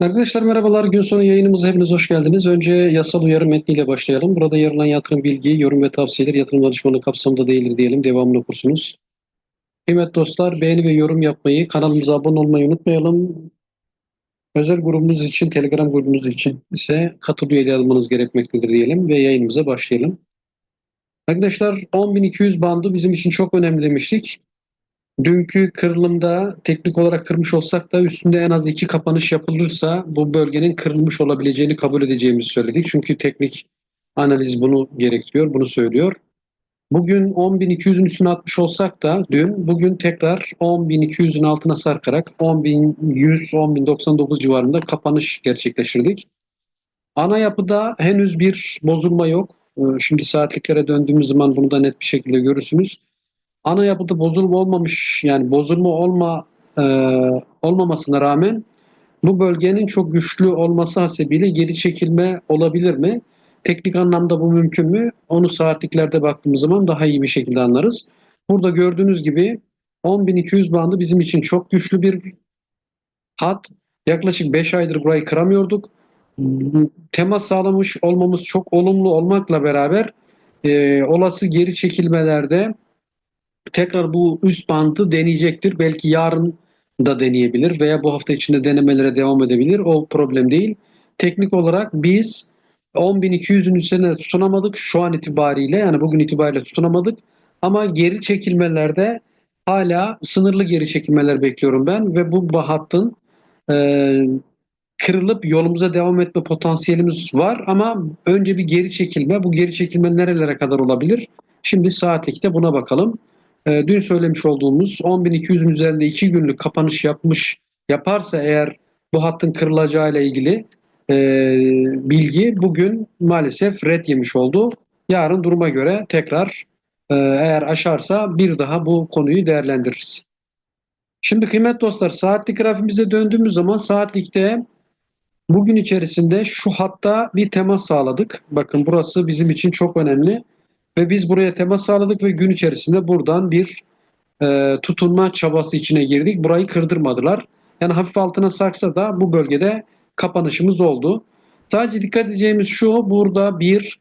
Arkadaşlar merhabalar. Gün sonu yayınımıza hepiniz hoş geldiniz. Önce yasal uyarı metniyle başlayalım. Burada yer alan yatırım bilgi, yorum ve tavsiyeler yatırım danışmanlığı kapsamında değildir diyelim. Devamını okursunuz. Kıymetli dostlar beğeni ve yorum yapmayı, kanalımıza abone olmayı unutmayalım. Özel grubumuz için, Telegram grubumuz için ise katıl üyeliği almanız gerekmektedir diyelim ve yayınımıza başlayalım. Arkadaşlar 10.200 bandı bizim için çok önemli demiştik. Dünkü kırılımda teknik olarak kırmış olsak da üstünde en az iki kapanış yapılırsa bu bölgenin kırılmış olabileceğini kabul edeceğimizi söyledik. Çünkü teknik analiz bunu gerektiriyor, bunu söylüyor. Bugün 10.200'ün üstüne atmış olsak da dün bugün tekrar 10.200'ün altına sarkarak 10.100, 10.099 civarında kapanış gerçekleştirdik. Ana yapıda henüz bir bozulma yok. Ee, Şimdi saatliklere döndüğümüz zaman bunu da net bir şekilde görürsünüz ana yapıda bozulma olmamış yani bozulma olma e, olmamasına rağmen bu bölgenin çok güçlü olması hasebiyle geri çekilme olabilir mi? Teknik anlamda bu mümkün mü? Onu saatliklerde baktığımız zaman daha iyi bir şekilde anlarız. Burada gördüğünüz gibi 10.200 bandı bizim için çok güçlü bir hat. Yaklaşık 5 aydır burayı kıramıyorduk. Temas sağlamış olmamız çok olumlu olmakla beraber e, olası geri çekilmelerde tekrar bu üst bandı deneyecektir. Belki yarın da deneyebilir veya bu hafta içinde denemelere devam edebilir. O problem değil. Teknik olarak biz 10.200'ün üzerine tutunamadık şu an itibariyle yani bugün itibariyle tutunamadık. Ama geri çekilmelerde hala sınırlı geri çekilmeler bekliyorum ben ve bu hattın e, kırılıp yolumuza devam etme potansiyelimiz var ama önce bir geri çekilme. Bu geri çekilme nerelere kadar olabilir? Şimdi saatlikte buna bakalım. E, dün söylemiş olduğumuz 10.200'ün üzerinde 2 günlük kapanış yapmış yaparsa eğer bu hattın kırılacağı ile ilgili e, bilgi bugün maalesef red yemiş oldu. Yarın duruma göre tekrar e, eğer aşarsa bir daha bu konuyu değerlendiririz. Şimdi kıymet dostlar saatlik grafimize döndüğümüz zaman saatlikte bugün içerisinde şu hatta bir temas sağladık. Bakın burası bizim için çok önemli. Ve biz buraya temas sağladık ve gün içerisinde buradan bir e, tutunma çabası içine girdik. Burayı kırdırmadılar. Yani hafif altına sarksa da bu bölgede kapanışımız oldu. Sadece dikkat edeceğimiz şu burada bir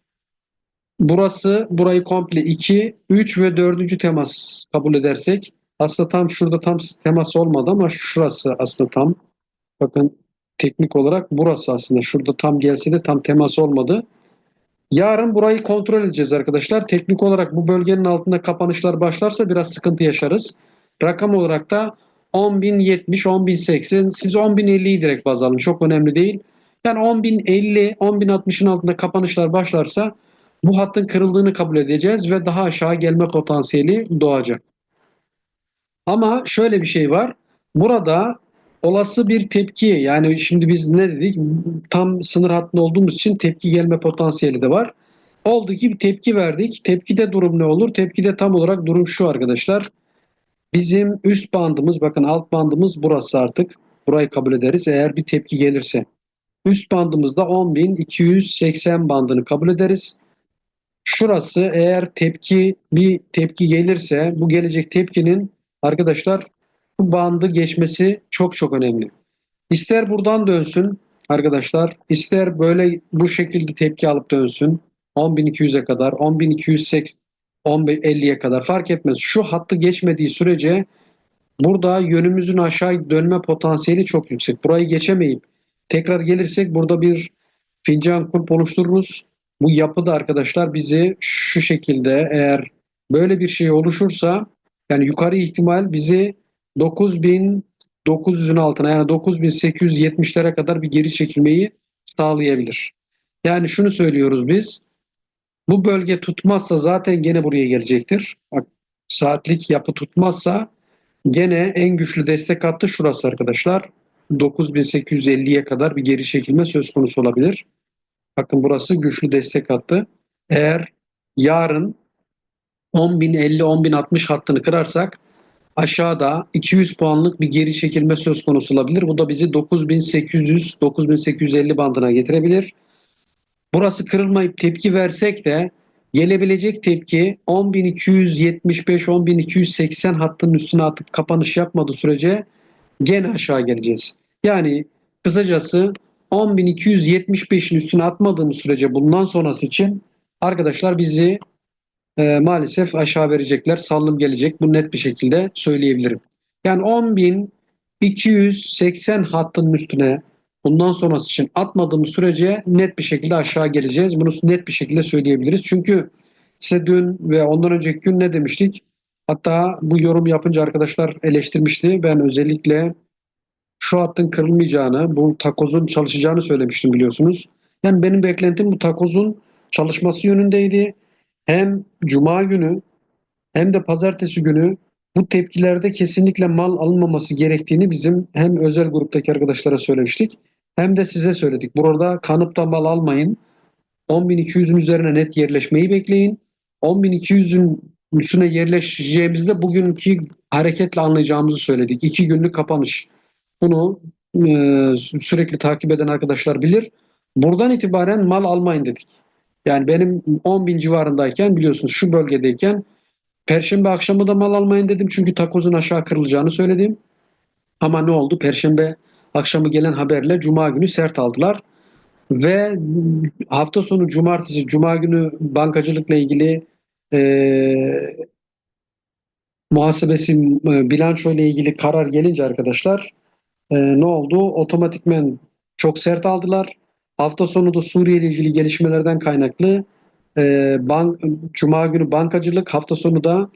burası burayı komple 2, 3 ve 4. temas kabul edersek aslında tam şurada tam temas olmadı ama şurası aslında tam bakın teknik olarak burası aslında şurada tam gelse de tam temas olmadı. Yarın burayı kontrol edeceğiz arkadaşlar. Teknik olarak bu bölgenin altında kapanışlar başlarsa biraz sıkıntı yaşarız. Rakam olarak da 10.070, 10.080, siz 10.050'yi direkt baz alın. Çok önemli değil. Yani 10.050, 10.060'ın altında kapanışlar başlarsa bu hattın kırıldığını kabul edeceğiz ve daha aşağı gelme potansiyeli doğacak. Ama şöyle bir şey var. Burada olası bir tepki yani şimdi biz ne dedik tam sınır hattında olduğumuz için tepki gelme potansiyeli de var. Oldu ki bir tepki verdik. Tepkide durum ne olur? Tepkide tam olarak durum şu arkadaşlar. Bizim üst bandımız bakın alt bandımız burası artık. Burayı kabul ederiz eğer bir tepki gelirse. Üst bandımızda 10.280 bandını kabul ederiz. Şurası eğer tepki bir tepki gelirse bu gelecek tepkinin arkadaşlar bu bandı geçmesi çok çok önemli. İster buradan dönsün arkadaşlar, ister böyle bu şekilde tepki alıp dönsün. 10.200'e kadar, 10.250'ye 10.50'ye kadar fark etmez. Şu hattı geçmediği sürece burada yönümüzün aşağı dönme potansiyeli çok yüksek. Burayı geçemeyip tekrar gelirsek burada bir fincan kulp oluştururuz. Bu yapı da arkadaşlar bizi şu şekilde eğer böyle bir şey oluşursa yani yukarı ihtimal bizi 9900'ün altına yani 9870'lere kadar bir geri çekilmeyi sağlayabilir. Yani şunu söylüyoruz biz. Bu bölge tutmazsa zaten gene buraya gelecektir. Bak, saatlik yapı tutmazsa gene en güçlü destek hattı şurası arkadaşlar. 9850'ye kadar bir geri çekilme söz konusu olabilir. Bakın burası güçlü destek hattı. Eğer yarın 10.050-10.060 hattını kırarsak aşağıda 200 puanlık bir geri çekilme söz konusu olabilir. Bu da bizi 9800-9850 bandına getirebilir. Burası kırılmayıp tepki versek de gelebilecek tepki 10.275-10.280 hattının üstüne atıp kapanış yapmadığı sürece gene aşağı geleceğiz. Yani Kısacası 10.275'in üstüne atmadığımız sürece bundan sonrası için arkadaşlar bizi e, maalesef aşağı verecekler. Sallım gelecek. Bu net bir şekilde söyleyebilirim. Yani 10.280 hattının üstüne bundan sonrası için atmadığımız sürece net bir şekilde aşağı geleceğiz. Bunu net bir şekilde söyleyebiliriz. Çünkü size dün ve ondan önceki gün ne demiştik? Hatta bu yorum yapınca arkadaşlar eleştirmişti. Ben özellikle şu hattın kırılmayacağını, bu takozun çalışacağını söylemiştim biliyorsunuz. Yani benim beklentim bu takozun çalışması yönündeydi. Hem cuma günü hem de pazartesi günü bu tepkilerde kesinlikle mal alınmaması gerektiğini bizim hem özel gruptaki arkadaşlara söylemiştik hem de size söyledik. Burada kanıp da mal almayın. 10.200'ün üzerine net yerleşmeyi bekleyin. 10.200'ün üstüne yerleşeceğimizde bugünkü hareketle anlayacağımızı söyledik. İki günlük kapanış. Bunu e, sürekli takip eden arkadaşlar bilir. Buradan itibaren mal almayın dedik. Yani benim 10 bin civarındayken biliyorsunuz şu bölgedeyken Perşembe akşamı da mal almayın dedim. Çünkü takozun aşağı kırılacağını söyledim. Ama ne oldu? Perşembe akşamı gelen haberle Cuma günü sert aldılar. Ve hafta sonu cumartesi, Cuma günü bankacılıkla ilgili e, muhasebesi, e, bilanço ile ilgili karar gelince arkadaşlar e, ne oldu? Otomatikmen çok sert aldılar. Hafta sonu da Suriye ile ilgili gelişmelerden kaynaklı e, bank, Cuma günü bankacılık, hafta sonu da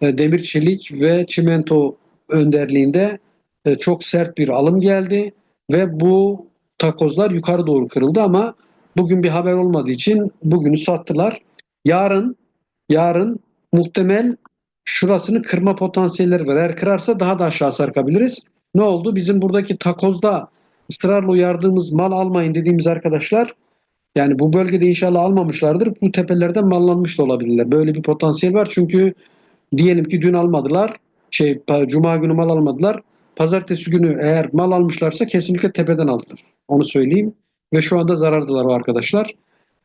e, demir çelik ve çimento önderliğinde e, çok sert bir alım geldi ve bu takozlar yukarı doğru kırıldı ama bugün bir haber olmadığı için bugünü sattılar. Yarın yarın muhtemel şurasını kırma potansiyelleri var. Eğer kırarsa daha da aşağı sarkabiliriz. Ne oldu? Bizim buradaki takozda ısrarla uyardığımız mal almayın dediğimiz arkadaşlar yani bu bölgede inşallah almamışlardır. Bu tepelerden mallanmış da olabilirler. Böyle bir potansiyel var. Çünkü diyelim ki dün almadılar. Şey cuma günü mal almadılar. Pazartesi günü eğer mal almışlarsa kesinlikle tepeden aldılar. Onu söyleyeyim. Ve şu anda zarardılar o arkadaşlar.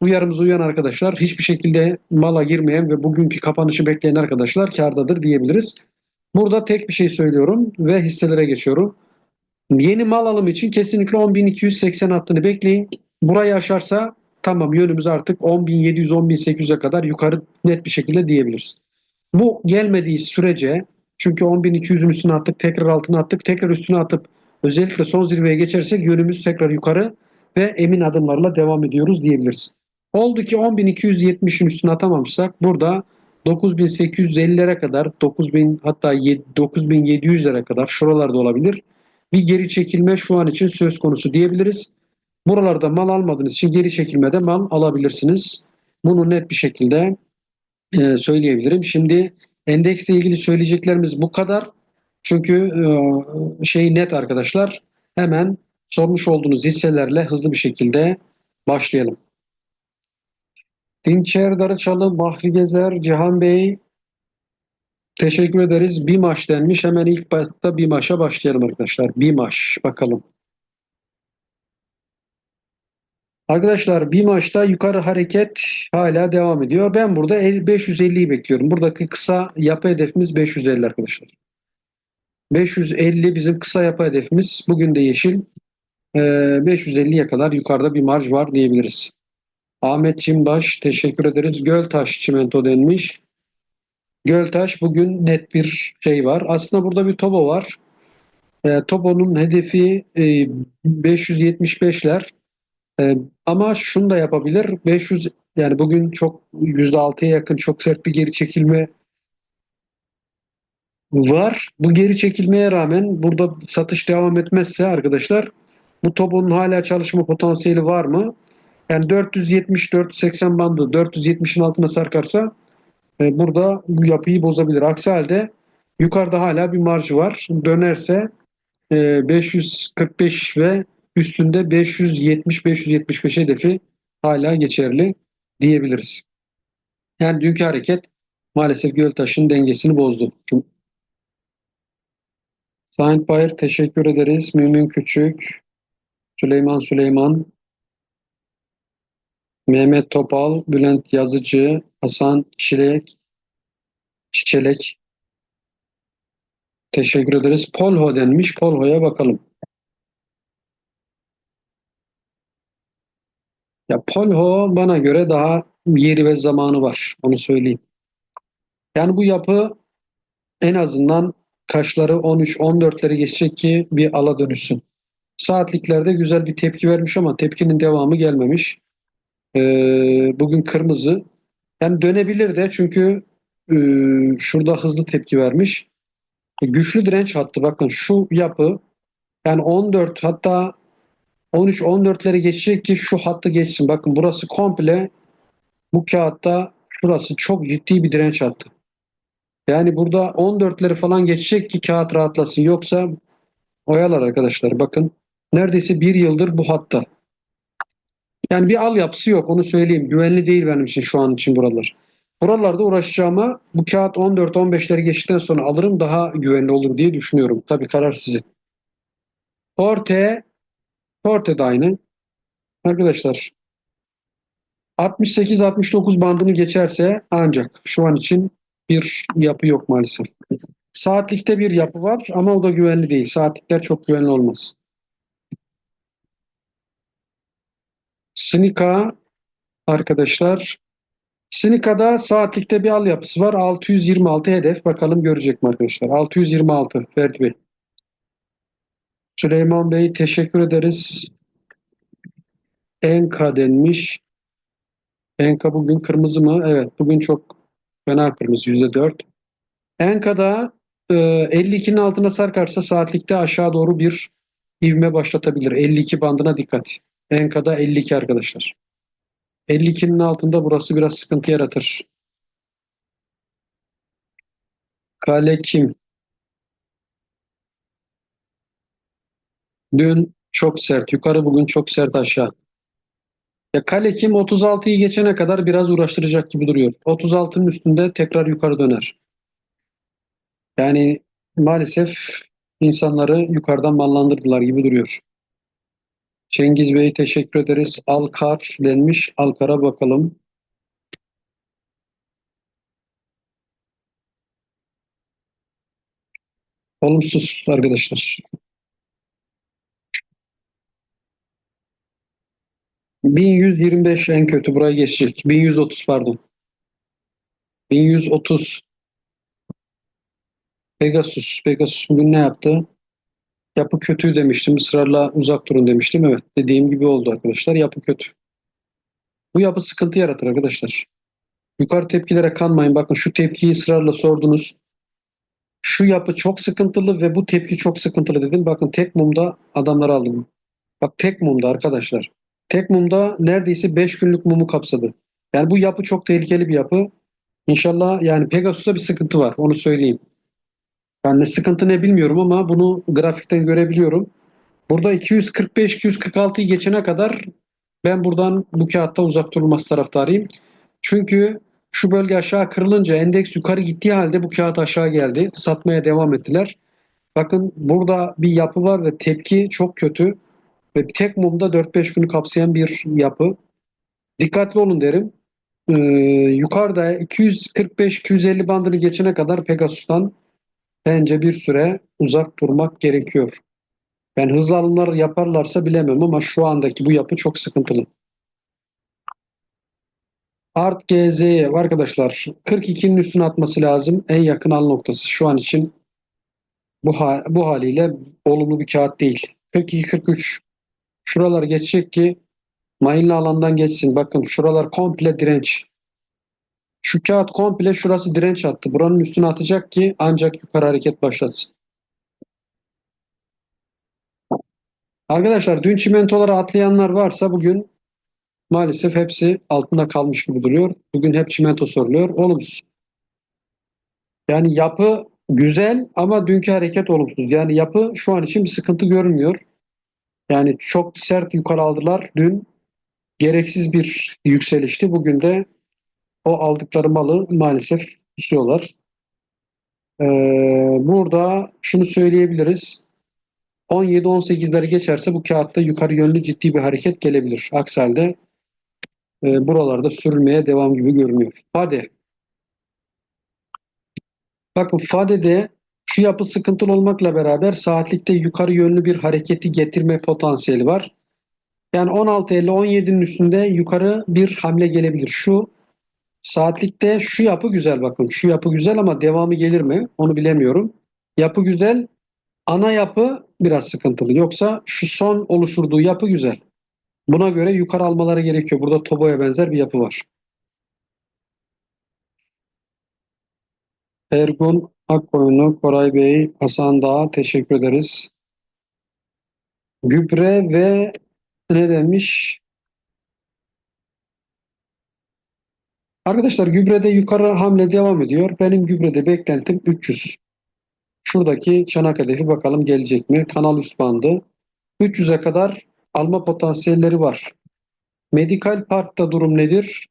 Uyarımıza uyan arkadaşlar hiçbir şekilde mala girmeyen ve bugünkü kapanışı bekleyen arkadaşlar kardadır diyebiliriz. Burada tek bir şey söylüyorum ve hisselere geçiyorum. Yeni mal alımı için kesinlikle 10.280 hattını bekleyin. Burayı aşarsa tamam yönümüz artık 10.700-10.800'e kadar yukarı net bir şekilde diyebiliriz. Bu gelmediği sürece çünkü 10.200'ün üstüne attık tekrar altına attık tekrar üstüne atıp özellikle son zirveye geçersek yönümüz tekrar yukarı ve emin adımlarla devam ediyoruz diyebiliriz. Oldu ki 10.270'in üstüne atamamışsak burada 9.850'lere kadar 9.000 hatta 9.700'lere kadar şuralarda olabilir. Bir geri çekilme şu an için söz konusu diyebiliriz. Buralarda mal almadığınız için geri çekilmede mal alabilirsiniz. Bunu net bir şekilde e, söyleyebilirim. Şimdi endeksle ilgili söyleyeceklerimiz bu kadar. Çünkü e, şey net arkadaşlar. Hemen sormuş olduğunuz hisselerle hızlı bir şekilde başlayalım. Dinçer Darıçalı, Bahri Gezer, Cihan Bey teşekkür ederiz. Bir maç denmiş. Hemen ilk başta bir maça başlayalım arkadaşlar. Bir maç bakalım. Arkadaşlar bir maçta yukarı hareket hala devam ediyor. Ben burada 550'yi bekliyorum. Buradaki kısa yapı hedefimiz 550 arkadaşlar. 550 bizim kısa yapı hedefimiz. Bugün de yeşil. 550'ye kadar yukarıda bir marj var diyebiliriz. Ahmet Çimbaş teşekkür ederiz. Göltaş çimento denmiş. Göltaş bugün net bir şey var. Aslında burada bir Tobo var. E, Tobo'nun hedefi e, 575'ler. E, ama şunu da yapabilir. 500 yani bugün çok %6'ya yakın çok sert bir geri çekilme var. Bu geri çekilmeye rağmen burada satış devam etmezse arkadaşlar bu Tobo'nun hala çalışma potansiyeli var mı? Yani 470-480 bandı 470'in altına sarkarsa e, burada bu yapıyı bozabilir. Aksi halde yukarıda hala bir marj var. Dönerse e, 545 ve üstünde 570-575 hedefi hala geçerli diyebiliriz. Yani dünkü hareket maalesef Göltaş'ın dengesini bozdu. Saint Bayer teşekkür ederiz. Mümin Küçük, Süleyman Süleyman, Mehmet Topal, Bülent Yazıcı, Hasan Çilek, Çiçelek. Teşekkür ederiz. Polho denmiş. Polho'ya bakalım. Ya Polho bana göre daha yeri ve zamanı var. Onu söyleyeyim. Yani bu yapı en azından kaşları 13-14'leri geçecek ki bir ala dönüşsün. Saatliklerde güzel bir tepki vermiş ama tepkinin devamı gelmemiş. Ee, bugün kırmızı. Yani dönebilir de çünkü e, şurada hızlı tepki vermiş. E, güçlü direnç hattı. Bakın şu yapı yani 14 hatta 13-14'leri geçecek ki şu hattı geçsin. Bakın burası komple bu kağıtta şurası çok ciddi bir direnç hattı. Yani burada 14'leri falan geçecek ki kağıt rahatlasın. Yoksa oyalar arkadaşlar. Bakın neredeyse bir yıldır bu hatta. Yani bir al yapısı yok onu söyleyeyim. Güvenli değil benim için şu an için buralar. Buralarda uğraşacağıma bu kağıt 14-15'leri geçtikten sonra alırım daha güvenli olur diye düşünüyorum. Tabii karar sizin. Porte Porte de aynı. Arkadaşlar 68-69 bandını geçerse ancak şu an için bir yapı yok maalesef. Saatlikte bir yapı var ama o da güvenli değil. Saatlikler çok güvenli olmaz. Sinika arkadaşlar. Sinika'da saatlikte bir al yapısı var. 626 hedef. Bakalım görecek mi arkadaşlar? 626 Ferdi Bey. Süleyman Bey teşekkür ederiz. Enka denmiş. Enka bugün kırmızı mı? Evet bugün çok fena kırmızı %4. Enka'da e, 52'nin altına sarkarsa saatlikte aşağı doğru bir ivme başlatabilir. 52 bandına dikkat. Enka'da 52 arkadaşlar. 52'nin altında burası biraz sıkıntı yaratır. Kale kim? Dün çok sert yukarı bugün çok sert aşağı. Ya kale kim 36'yı geçene kadar biraz uğraştıracak gibi duruyor. 36'nın üstünde tekrar yukarı döner. Yani maalesef insanları yukarıdan mallandırdılar gibi duruyor. Cengiz Bey teşekkür ederiz. Alkar denmiş. Alkar'a bakalım. Olumsuz arkadaşlar. 1125 en kötü buraya geçecek. 1130 pardon. 1130 Pegasus. Pegasus bugün ne yaptı? Yapı kötü demiştim. Israrla uzak durun demiştim. Evet dediğim gibi oldu arkadaşlar. Yapı kötü. Bu yapı sıkıntı yaratır arkadaşlar. Yukarı tepkilere kanmayın. Bakın şu tepkiyi ısrarla sordunuz. Şu yapı çok sıkıntılı ve bu tepki çok sıkıntılı dedim. Bakın tek mumda adamları aldım. Bak tek mumda arkadaşlar. Tek mumda neredeyse 5 günlük mumu kapsadı. Yani bu yapı çok tehlikeli bir yapı. İnşallah yani Pegasus'ta bir sıkıntı var. Onu söyleyeyim. Yani sıkıntı ne bilmiyorum ama bunu grafikten görebiliyorum. Burada 245-246'yı geçene kadar ben buradan bu kağıtta uzak durulması taraftarıyım. Çünkü şu bölge aşağı kırılınca endeks yukarı gittiği halde bu kağıt aşağı geldi. Satmaya devam ettiler. Bakın burada bir yapı var ve tepki çok kötü. Ve tek mumda 4-5 günü kapsayan bir yapı. Dikkatli olun derim. Ee, yukarıda 245-250 bandını geçene kadar Pegasus'tan bence bir süre uzak durmak gerekiyor. Yani hızlı alımlar yaparlarsa bilemem ama şu andaki bu yapı çok sıkıntılı. Art GZ'ye arkadaşlar 42'nin üstüne atması lazım. En yakın al noktası şu an için bu, ha bu haliyle olumlu bir kağıt değil. 42-43 şuralar geçecek ki mayınlı alandan geçsin. Bakın şuralar komple direnç. Şu kağıt komple şurası direnç attı. Buranın üstüne atacak ki ancak yukarı hareket başlatsın. Arkadaşlar dün çimentolara atlayanlar varsa bugün maalesef hepsi altında kalmış gibi duruyor. Bugün hep çimento soruluyor. Olumsuz. Yani yapı güzel ama dünkü hareket olumsuz. Yani yapı şu an için bir sıkıntı görünmüyor. Yani çok sert yukarı aldılar. Dün gereksiz bir yükselişti. Bugün de o aldıkları malı maalesef işliyorlar. Ee, burada şunu söyleyebiliriz. 17-18'leri geçerse bu kağıtta yukarı yönlü ciddi bir hareket gelebilir. Aksi halde e, buralarda sürülmeye devam gibi görünüyor. Fade. Bakın Fade'de şu yapı sıkıntılı olmakla beraber saatlikte yukarı yönlü bir hareketi getirme potansiyeli var. Yani 16.50 17'nin üstünde yukarı bir hamle gelebilir. Şu saatlikte şu yapı güzel bakın. Şu yapı güzel ama devamı gelir mi? Onu bilemiyorum. Yapı güzel. Ana yapı biraz sıkıntılı. Yoksa şu son oluşturduğu yapı güzel. Buna göre yukarı almaları gerekiyor. Burada Tobo'ya benzer bir yapı var. Ergun Akkoyunlu, Koray Bey, Hasan Dağ teşekkür ederiz. Gübre ve ne demiş? Arkadaşlar gübrede yukarı hamle devam ediyor. Benim gübrede beklentim 300. Şuradaki çanak hedefi bakalım gelecek mi? Kanal üst bandı. 300'e kadar alma potansiyelleri var. Medikal Park'ta durum nedir?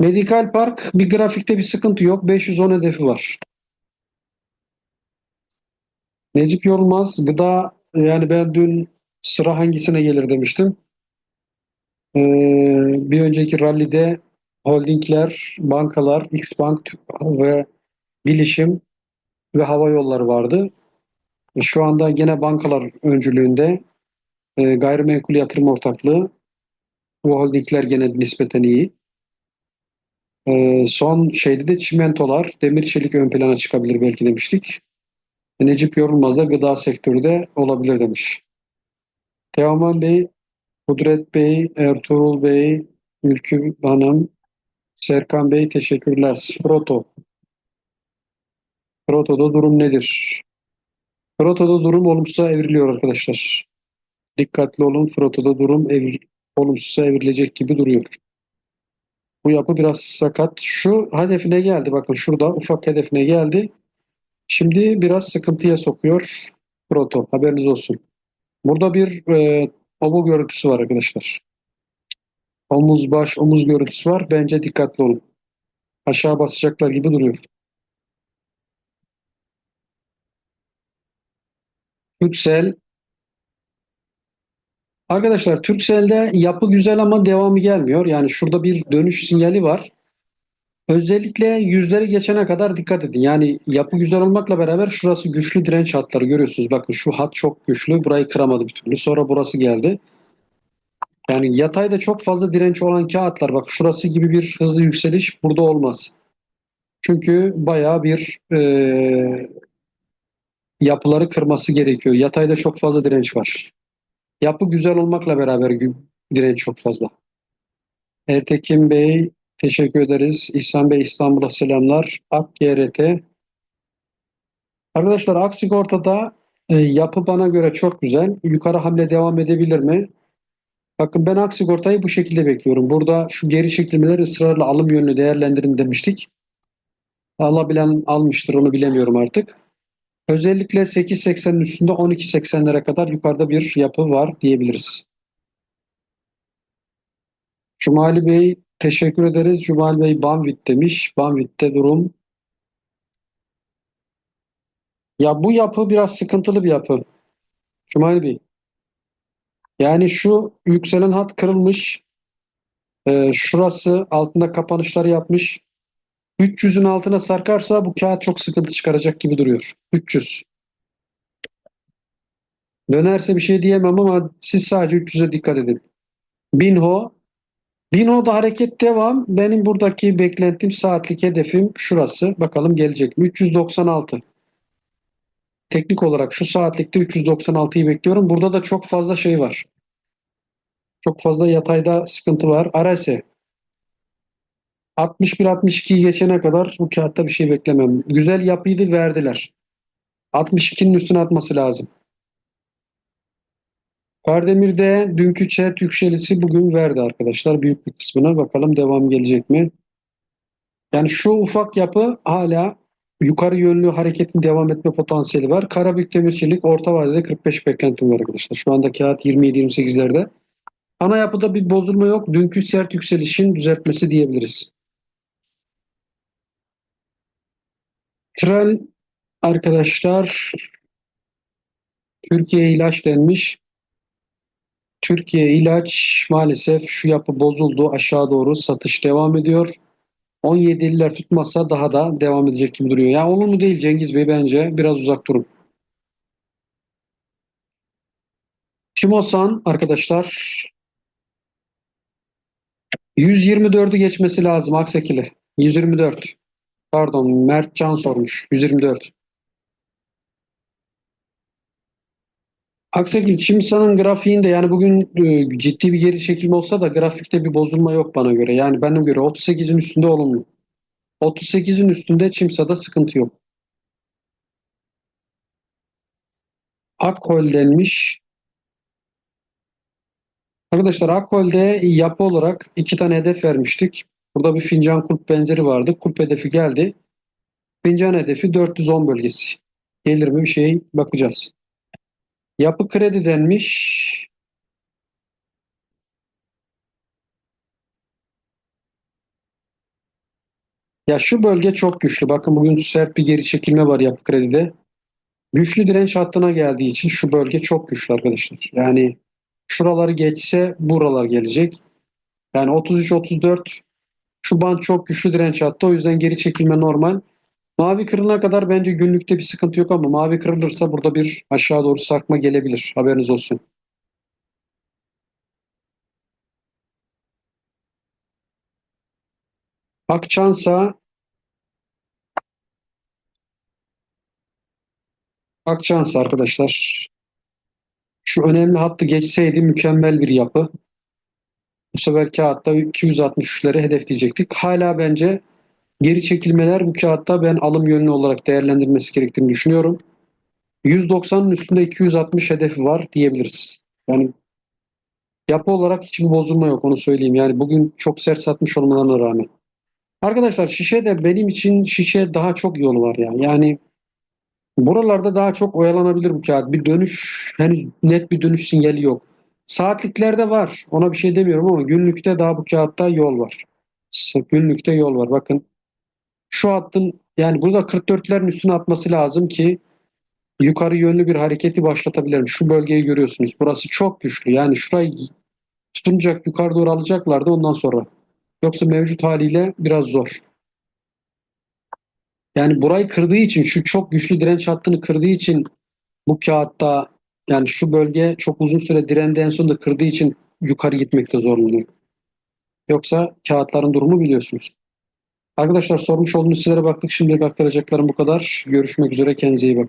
Medikal Park bir grafikte bir sıkıntı yok. 510 hedefi var. Necip Yorulmaz gıda yani ben dün sıra hangisine gelir demiştim. Ee, bir önceki rallide holdingler, bankalar, Xbank ve Bilişim ve hava yolları vardı. Şu anda gene bankalar öncülüğünde e, gayrimenkul yatırım ortaklığı bu holdingler gene nispeten iyi. E, son şeyde de çimentolar, demir çelik ön plana çıkabilir belki demiştik. Necip Yorulmaz da gıda sektörü de olabilir demiş. Teoman Bey, Kudret Bey, Ertuğrul Bey, Ülkü Hanım, Serkan Bey teşekkürler. Proto. Proto'da durum nedir? Proto'da durum olumsuza evriliyor arkadaşlar. Dikkatli olun. Proto'da durum evir, olumsuza evrilecek gibi duruyor. Bu yapı biraz sakat. Şu hedefine geldi. Bakın şurada ufak hedefine geldi. Şimdi biraz sıkıntıya sokuyor Proto. Haberiniz olsun. Burada bir e, omuz görüntüsü var arkadaşlar. Omuz baş omuz görüntüsü var. Bence dikkatli olun. Aşağı basacaklar gibi duruyor. Türksel Arkadaşlar Turkcell'de yapı güzel ama devamı gelmiyor. Yani şurada bir dönüş sinyali var. Özellikle yüzleri geçene kadar dikkat edin. Yani yapı güzel olmakla beraber şurası güçlü direnç hatları görüyorsunuz. Bakın şu hat çok güçlü. Burayı kıramadı bir türlü. Sonra burası geldi. Yani yatayda çok fazla direnç olan kağıtlar bak şurası gibi bir hızlı yükseliş burada olmaz. Çünkü bayağı bir e, yapıları kırması gerekiyor. Yatayda çok fazla direnç var. Yapı güzel olmakla beraber direnç çok fazla. Ertekin Bey teşekkür ederiz. İhsan Bey İstanbul'a selamlar. Ak GRT. Arkadaşlar Ak Sigorta'da e, yapı bana göre çok güzel. Yukarı hamle devam edebilir mi? Bakın ben Ak Sigorta'yı bu şekilde bekliyorum. Burada şu geri çekilmeleri ısrarla alım yönlü değerlendirin demiştik. Alabilen almıştır onu bilemiyorum artık. Özellikle 8.80'in üstünde 12.80'lere kadar yukarıda bir yapı var diyebiliriz. Cumali Bey teşekkür ederiz. Cumali Bey Banvit demiş. Banvit'te durum. Ya bu yapı biraz sıkıntılı bir yapı. Cumali Bey. Yani şu yükselen hat kırılmış. Ee, şurası altında kapanışlar yapmış. 300'ün altına sarkarsa bu kağıt çok sıkıntı çıkaracak gibi duruyor. 300. Dönerse bir şey diyemem ama siz sadece 300'e dikkat edin. Binho. Binho'da hareket devam. Benim buradaki beklentim saatlik hedefim şurası. Bakalım gelecek mi? 396. Teknik olarak şu saatlikte 396'yı bekliyorum. Burada da çok fazla şey var. Çok fazla yatayda sıkıntı var. Arase. 61-62'yi geçene kadar bu kağıtta bir şey beklemem. Güzel yapıydı verdiler. 62'nin üstüne atması lazım. Kardemir'de dünkü chat yükselisi bugün verdi arkadaşlar. Büyük bir kısmına. Bakalım devam gelecek mi? Yani şu ufak yapı hala yukarı yönlü hareketin devam etme potansiyeli var. Karabük Demirçelik orta vadede 45 beklentim var arkadaşlar. Şu anda kağıt 27-28'lerde. Ana yapıda bir bozulma yok. Dünkü sert yükselişin düzeltmesi diyebiliriz. Tral arkadaşlar Türkiye ilaç denmiş. Türkiye ilaç maalesef şu yapı bozuldu. Aşağı doğru satış devam ediyor. 17'liler tutmazsa daha da devam edecek gibi duruyor. Ya yani olumlu değil Cengiz Bey bence. Biraz uzak durun. Timosan arkadaşlar 124'ü geçmesi lazım Aksekili. 124. Pardon Mert Can sormuş. 124. Aksekil Çimsa'nın grafiğinde yani bugün e, ciddi bir geri çekilme olsa da grafikte bir bozulma yok bana göre. Yani bana göre 38'in üstünde olumlu. 38'in üstünde Çimsa'da sıkıntı yok. Akkol denmiş. Arkadaşlar Akkol'de yapı olarak iki tane hedef vermiştik. Burada bir fincan kulp benzeri vardı. Kulp hedefi geldi. Fincan hedefi 410 bölgesi. Gelir mi bir şey bakacağız. Yapı kredi denmiş. Ya şu bölge çok güçlü. Bakın bugün sert bir geri çekilme var yapı kredide. Güçlü direnç hattına geldiği için şu bölge çok güçlü arkadaşlar. Yani şuraları geçse buralar gelecek. Yani 33-34 şu band çok güçlü direnç hattı. O yüzden geri çekilme normal. Mavi kırılana kadar bence günlükte bir sıkıntı yok ama mavi kırılırsa burada bir aşağı doğru sarkma gelebilir. Haberiniz olsun. Akçansa Akçansa arkadaşlar şu önemli hattı geçseydi mükemmel bir yapı. Bu sefer kağıtta 263'leri hedefleyecektik. Hala bence geri çekilmeler bu kağıtta ben alım yönlü olarak değerlendirmesi gerektiğini düşünüyorum. 190'ın üstünde 260 hedefi var diyebiliriz. Yani yapı olarak hiçbir bozulma yok onu söyleyeyim. Yani bugün çok sert satmış olmalarına rağmen. Arkadaşlar şişe de benim için şişe daha çok yolu var yani. Yani buralarda daha çok oyalanabilir bu kağıt. Bir dönüş henüz net bir dönüş sinyali yok. Saatliklerde var. Ona bir şey demiyorum ama günlükte daha bu kağıtta yol var. Günlükte yol var. Bakın şu hattın yani burada 44'lerin üstüne atması lazım ki yukarı yönlü bir hareketi başlatabilirim. Şu bölgeyi görüyorsunuz. Burası çok güçlü. Yani şurayı tutunacak yukarı doğru alacaklardı ondan sonra. Yoksa mevcut haliyle biraz zor. Yani burayı kırdığı için şu çok güçlü direnç hattını kırdığı için bu kağıtta yani şu bölge çok uzun süre direndi en sonunda kırdığı için yukarı gitmekte zorlanıyor. Yoksa kağıtların durumu biliyorsunuz. Arkadaşlar sormuş olduğunuz sizlere baktık. Şimdilik aktaracaklarım bu kadar. Görüşmek üzere. Kendinize iyi bakın.